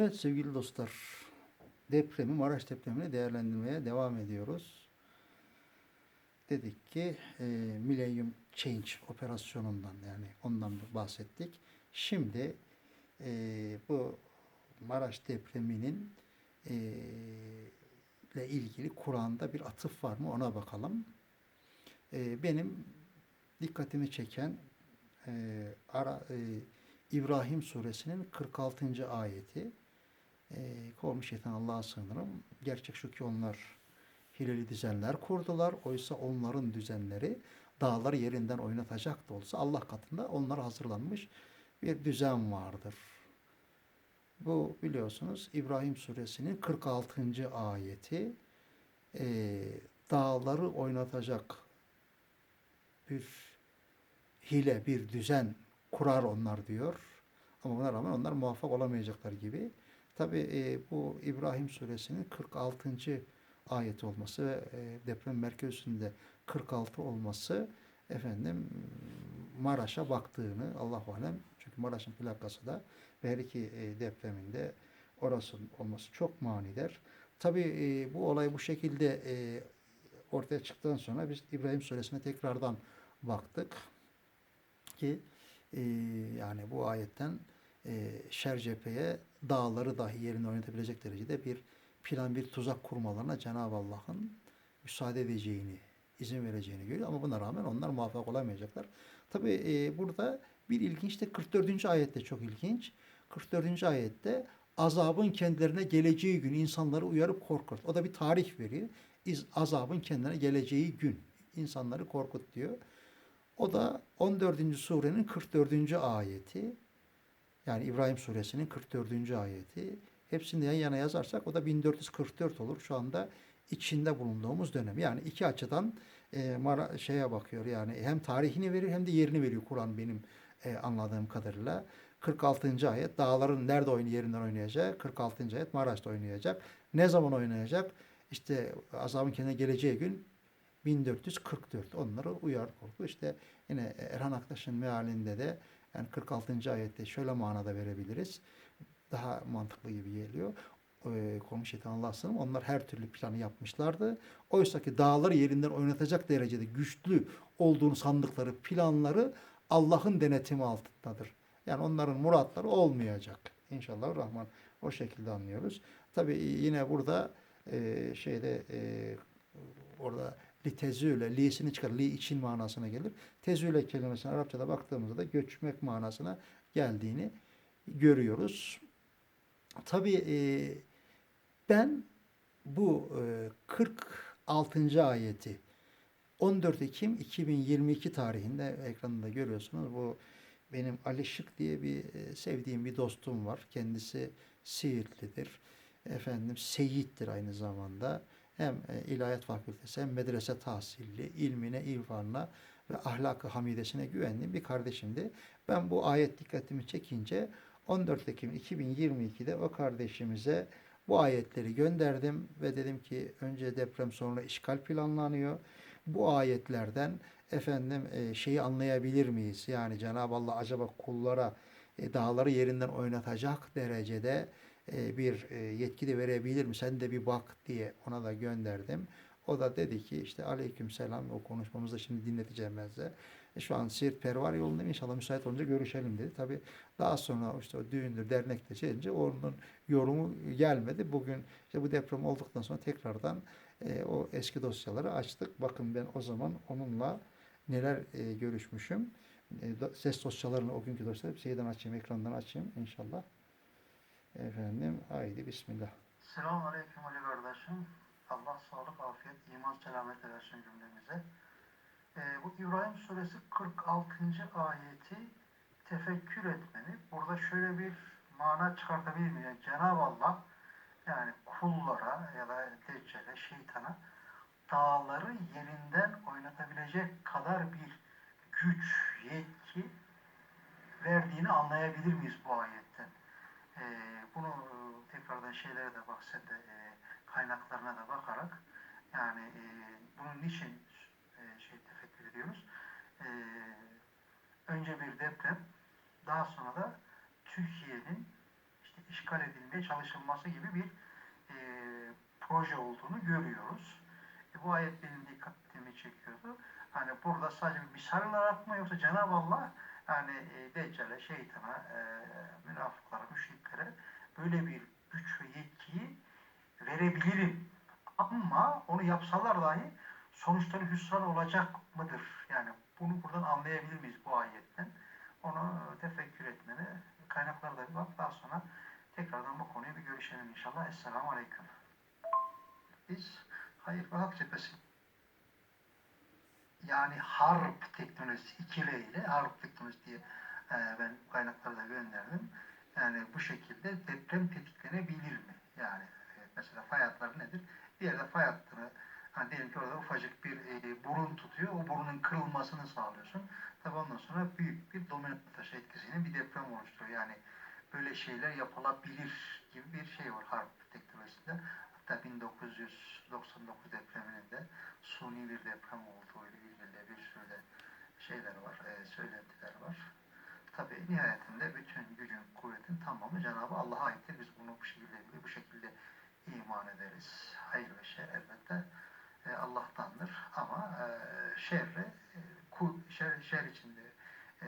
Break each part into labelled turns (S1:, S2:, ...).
S1: Evet sevgili dostlar, depremi, Maraş depremini değerlendirmeye devam ediyoruz. Dedik ki e, Millennium Change operasyonundan yani ondan bahsettik. Şimdi e, bu Maraş depreminin e, ile ilgili Kur'an'da bir atıf var mı ona bakalım. E, benim dikkatimi çeken e, ara, e, İbrahim suresinin 46. ayeti. E, kovmuş şeytan Allah'a sığınırım. Gerçek şu ki onlar hileli düzenler kurdular. Oysa onların düzenleri dağları yerinden oynatacak da olsa Allah katında onlara hazırlanmış bir düzen vardır. Bu biliyorsunuz İbrahim suresinin 46. ayeti. E, dağları oynatacak bir hile, bir düzen kurar onlar diyor. Ama buna rağmen onlar muvaffak olamayacaklar gibi. Tabi e, bu İbrahim suresinin 46. ayet olması ve e, deprem merkezinde 46 olması efendim Maraş'a baktığını Allah alem çünkü Maraş'ın plakası da her iki e, depreminde orası olması çok manidar. Tabi e, bu olay bu şekilde e, ortaya çıktıktan sonra biz İbrahim suresine tekrardan baktık ki e, yani bu ayetten e, şer cepheye dağları dahi yerine oynatabilecek derecede bir plan, bir tuzak kurmalarına Cenab-ı Allah'ın müsaade edeceğini, izin vereceğini görüyor. Ama buna rağmen onlar muvaffak olamayacaklar. Tabi e, burada bir ilginç de 44. ayette çok ilginç. 44. ayette azabın kendilerine geleceği gün insanları uyarıp korkut. O da bir tarih veriyor. İz, azabın kendilerine geleceği gün insanları korkut diyor. O da 14. surenin 44. ayeti. Yani İbrahim suresinin 44. ayeti. Hepsini yan yana yazarsak o da 1444 olur. Şu anda içinde bulunduğumuz dönem. Yani iki açıdan e, mara, şeye bakıyor. Yani hem tarihini verir hem de yerini veriyor Kur'an benim e, anladığım kadarıyla. 46. ayet dağların nerede oyun yerinden oynayacak? 46. ayet Maraş'ta oynayacak. Ne zaman oynayacak? İşte azabın kendine geleceği gün 1444 onları uyar korku. İşte yine Erhan Aktaş'ın mealinde de yani 46. ayette şöyle manada verebiliriz. Daha mantıklı gibi geliyor. Ee, Komşu şeytan Allah'sın. Onlar her türlü planı yapmışlardı. Oysa ki dağları yerinden oynatacak derecede güçlü olduğunu sandıkları planları Allah'ın denetimi altındadır. Yani onların muratları olmayacak. İnşallah Rahman o şekilde anlıyoruz. Tabi yine burada e, şeyde e, orada li tezüle, li'sini çıkar, li için manasına gelir. Tezüle kelimesine Arapçada baktığımızda da göçmek manasına geldiğini görüyoruz. Tabi e, ben bu e, 46. ayeti 14 Ekim 2022 tarihinde ekranda görüyorsunuz. Bu benim Ali Şık diye bir e, sevdiğim bir dostum var. Kendisi Siirtlidir. Efendim Seyit'tir aynı zamanda hem e, ilahiyat fakültesi hem medrese tahsilli, ilmine, irfanına ve ahlakı hamidesine güvendiğim bir kardeşimdi. Ben bu ayet dikkatimi çekince 14 Ekim 2022'de o kardeşimize bu ayetleri gönderdim ve dedim ki önce deprem sonra işgal planlanıyor. Bu ayetlerden efendim e, şeyi anlayabilir miyiz? Yani Cenab-ı Allah acaba kullara e, dağları yerinden oynatacak derecede bir e, yetki de verebilir mi? Sen de bir bak diye ona da gönderdim. O da dedi ki işte aleyküm selam o konuşmamızda şimdi dinleteceğim ben size. E, şu an Siirt Pervar yolundayım inşallah müsait olunca görüşelim dedi. Tabi daha sonra işte o düğündür dernekte şeyince onun yorumu gelmedi. Bugün işte bu deprem olduktan sonra tekrardan e, o eski dosyaları açtık. Bakın ben o zaman onunla neler e, görüşmüşüm. E, ses dosyalarını o günkü dosyaları şeyden açayım ekrandan açayım inşallah. Efendim haydi bismillah.
S2: Selamun Aleyküm Ali kardeşim. Allah sağlık, afiyet, iman, selamet versin cümlemize. Ee, bu İbrahim suresi 46. ayeti tefekkür etmeni. Burada şöyle bir mana çıkartabilir miyim? Yani Cenab-ı Allah yani kullara ya da Deccale, şeytana dağları yerinden oynatabilecek kadar bir güç, yetki verdiğini anlayabilir miyiz bu ayetten? Ee, bunu tekrardan şeylere de bak sen e, kaynaklarına da bakarak yani e, bunun niçin e, şey tefekkür ediyoruz? E, önce bir deprem daha sonra da Türkiye'nin işte işgal edilmeye çalışılması gibi bir e, proje olduğunu görüyoruz. E, bu ayet benim dikkatimi çekiyordu. Hani burada sadece bir misal olarak mı yoksa Cenab-ı Allah yani e, Deccal'e, şeytana, e, münafıklara, müşriklere böyle bir güç ve yetkiyi verebilirim. Ama onu yapsalar dahi sonuçları hüsran olacak mıdır? Yani bunu buradan anlayabilir miyiz bu ayetten? Onu e, tefekkür etmeni, kaynaklara da bir bak. Daha sonra tekrardan bu konuyu bir görüşelim inşallah. Esselamu Aleyküm. Biz hayır ve hak cephesi yani harp teknolojisi ikile ile harp teknolojisi diye e, ben kaynakları da gönderdim. Yani bu şekilde deprem tetiklenebilir mi? Yani e, mesela fay hatları nedir? Bir yerde fay hattını hani diyelim ki orada ufacık bir e, burun tutuyor. O burunun kırılmasını sağlıyorsun. Tabi ondan sonra büyük bir domino taşı etkisiyle bir deprem oluşturuyor. Yani böyle şeyler yapılabilir gibi bir şey var harp teknolojisinde. Hatta 1999 depreminin de suni bir deprem olduğu ile ilgili bir sürü de şeyler var, e, söylentiler var. Tabii nihayetinde bütün gücün, kuvvetin tamamı Cenab-ı Allah'a aittir. Biz bunu bu şekilde bu şekilde iman ederiz. Hayır ve şer elbette e, Allah'tandır. Ama e, şerri, e, ku, şer, şer içinde e,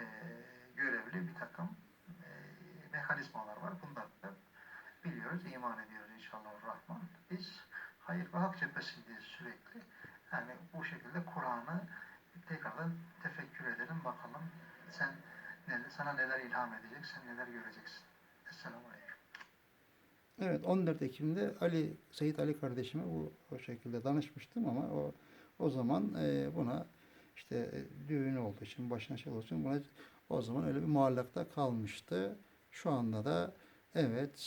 S2: görevli bir takım e, mekanizmalar var. Bunları da biliyoruz, iman ediyoruz inşallah Rahman. Biz hayır ve hak cephesindeyiz sürekli. Yani bu şekilde Kur'an'ı tekrardan tefekkür edelim bakalım. Sen sana neler ilham edecek, sen neler göreceksin. Esselamu Aleyküm.
S1: Evet 14 Ekim'de Ali Seyit Ali kardeşime bu o şekilde danışmıştım ama o o zaman e, buna işte e, düğünü olduğu için başına şey olduğu buna o zaman öyle bir muallakta kalmıştı. Şu anda da evet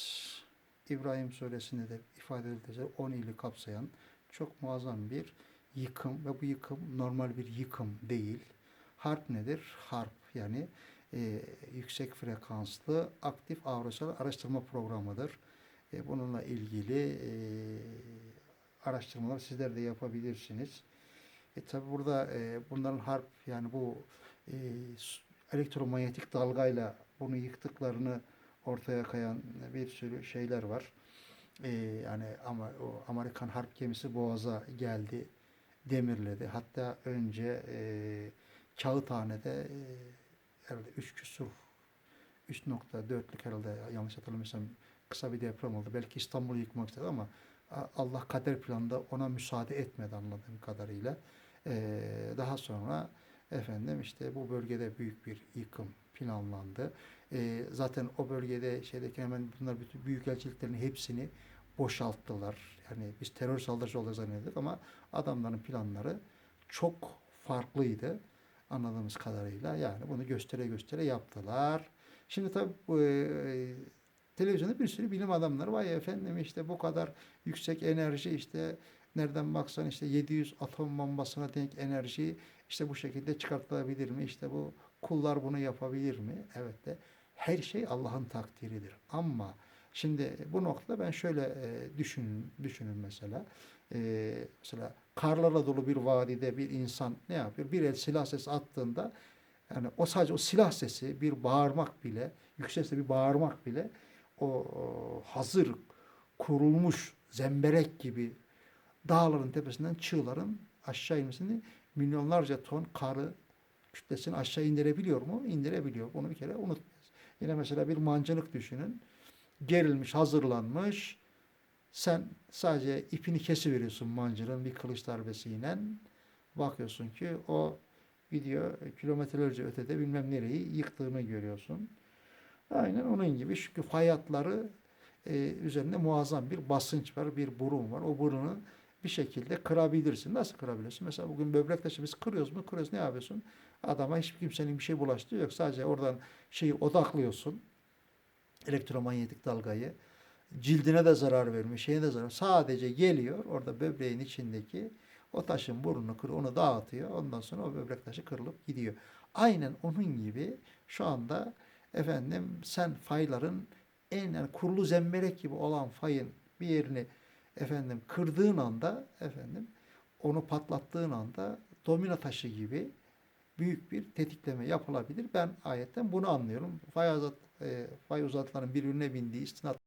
S1: İbrahim suresinde de ifade edilecek 10 ili kapsayan çok muazzam bir yıkım ve bu yıkım normal bir yıkım değil. Harp nedir? Harp yani e, yüksek frekanslı aktif aerosol araştırma programıdır. E, bununla ilgili e, araştırmalar sizler de yapabilirsiniz. E, tabi burada e, bunların harp yani bu e, elektromanyetik dalgayla bunu yıktıklarını ortaya kayan bir sürü şeyler var. E, yani ama o Amerikan harp gemisi Boğaz'a geldi, demirledi. Hatta önce e, Kağıthane'de e, herhalde 3 küsur 3.4'lük herhalde yanlış hatırlamıyorsam kısa bir deprem oldu. Belki İstanbul'u yıkmak istedi ama Allah kader planında ona müsaade etmedi anladığım kadarıyla. Ee, daha sonra efendim işte bu bölgede büyük bir yıkım planlandı. Ee, zaten o bölgede şeydeki hemen bunlar bütün büyükelçiliklerin hepsini boşalttılar. Yani biz terör saldırısı olacak zannediyorduk ama adamların planları çok farklıydı anladığımız kadarıyla. Yani bunu göstere göstere yaptılar. Şimdi tabii bu, e, televizyonda bir sürü bilim adamları var ya efendim işte bu kadar yüksek enerji işte nereden baksan işte 700 atom bombasına denk enerji işte bu şekilde çıkartılabilir mi? İşte bu kullar bunu yapabilir mi? Evet de her şey Allah'ın takdiridir. Ama şimdi bu noktada ben şöyle e, düşün, düşünün mesela. E, mesela karlarla dolu bir vadide bir insan ne yapıyor? Bir el silah sesi attığında yani o sadece o silah sesi bir bağırmak bile yüksek bir bağırmak bile o, hazır kurulmuş zemberek gibi dağların tepesinden çığların aşağı inmesini milyonlarca ton karı kütlesini aşağı indirebiliyor mu? İndirebiliyor. Bunu bir kere unutmayız. Yine mesela bir mancınık düşünün. Gerilmiş, hazırlanmış. Sen sadece ipini kesiveriyorsun mancının bir kılıç darbesiyle. Bakıyorsun ki o gidiyor kilometrelerce ötede bilmem nereyi yıktığını görüyorsun. Aynen onun gibi çünkü fay hatları e, üzerinde muazzam bir basınç var, bir burun var. O burunu bir şekilde kırabilirsin. Nasıl kırabilirsin? Mesela bugün böbrek taşı biz kırıyoruz mu? Kırıyoruz. Ne yapıyorsun? Adama hiçbir kimsenin bir şey bulaştığı yok. Sadece oradan şeyi odaklıyorsun. Elektromanyetik dalgayı. Cildine de zarar vermiyor. Şeye de zarar. Sadece geliyor orada böbreğin içindeki o taşın burnunu kır, onu dağıtıyor. Ondan sonra o böbrek taşı kırılıp gidiyor. Aynen onun gibi şu anda efendim sen fayların en yani kurulu zemberek gibi olan fayın bir yerini efendim kırdığın anda efendim onu patlattığın anda domino taşı gibi büyük bir tetikleme yapılabilir. Ben ayetten bunu anlıyorum. Fay, uzat, e, fay uzatların birbirine bindiği istinat